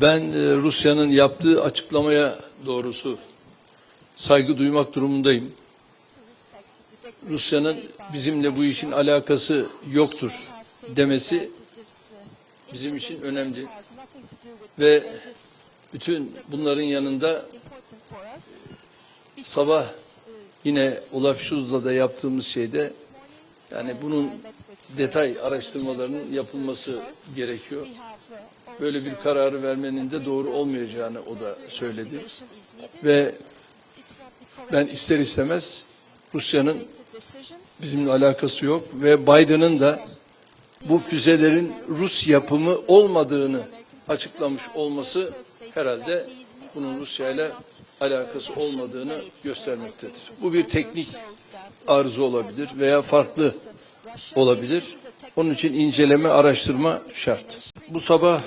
Ben e, Rusya'nın yaptığı açıklamaya doğrusu saygı duymak durumundayım. Rusya'nın bizimle bu işin alakası yoktur demesi bizim için önemli. Ve bütün bunların yanında sabah yine Olaf Scholz'la da yaptığımız şeyde yani bunun detay araştırmalarının yapılması gerekiyor. Böyle bir kararı vermenin de doğru olmayacağını o da söyledi. Ve ben ister istemez Rusya'nın bizimle alakası yok ve Biden'ın da bu füzelerin Rus yapımı olmadığını açıklamış olması herhalde bunun Rusya ile alakası olmadığını göstermektedir. Bu bir teknik arıza olabilir veya farklı olabilir. Onun için inceleme, araştırma şart. Bu sabah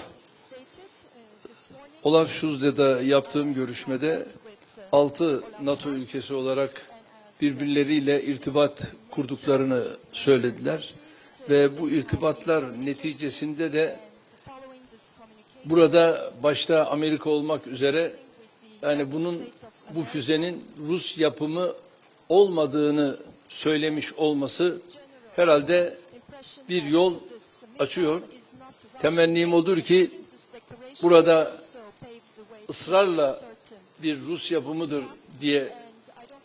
Olaf Scholz'da yaptığım görüşmede altı NATO ülkesi olarak birbirleriyle irtibat kurduklarını söylediler ve bu irtibatlar neticesinde de burada başta Amerika olmak üzere yani bunun bu füzenin Rus yapımı olmadığını söylemiş olması herhalde bir yol açıyor. Temennim odur ki burada ısrarla bir Rus yapımıdır diye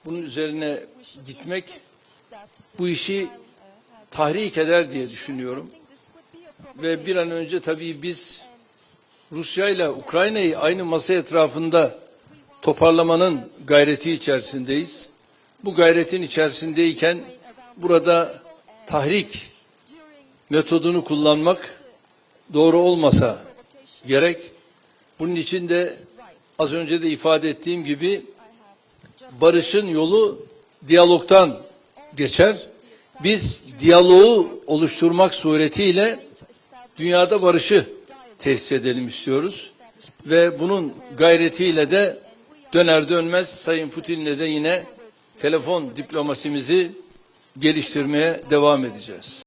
bunun üzerine gitmek bu işi tahrik eder diye düşünüyorum. Ve bir an önce tabii biz Rusya ile Ukrayna'yı aynı masa etrafında toparlamanın gayreti içerisindeyiz. Bu gayretin içerisindeyken burada tahrik metodunu kullanmak doğru olmasa gerek. Bunun için de az önce de ifade ettiğim gibi barışın yolu diyalogtan geçer. Biz diyaloğu oluşturmak suretiyle dünyada barışı tesis edelim istiyoruz. Ve bunun gayretiyle de döner dönmez Sayın Putin'le de yine telefon diplomasimizi geliştirmeye devam edeceğiz.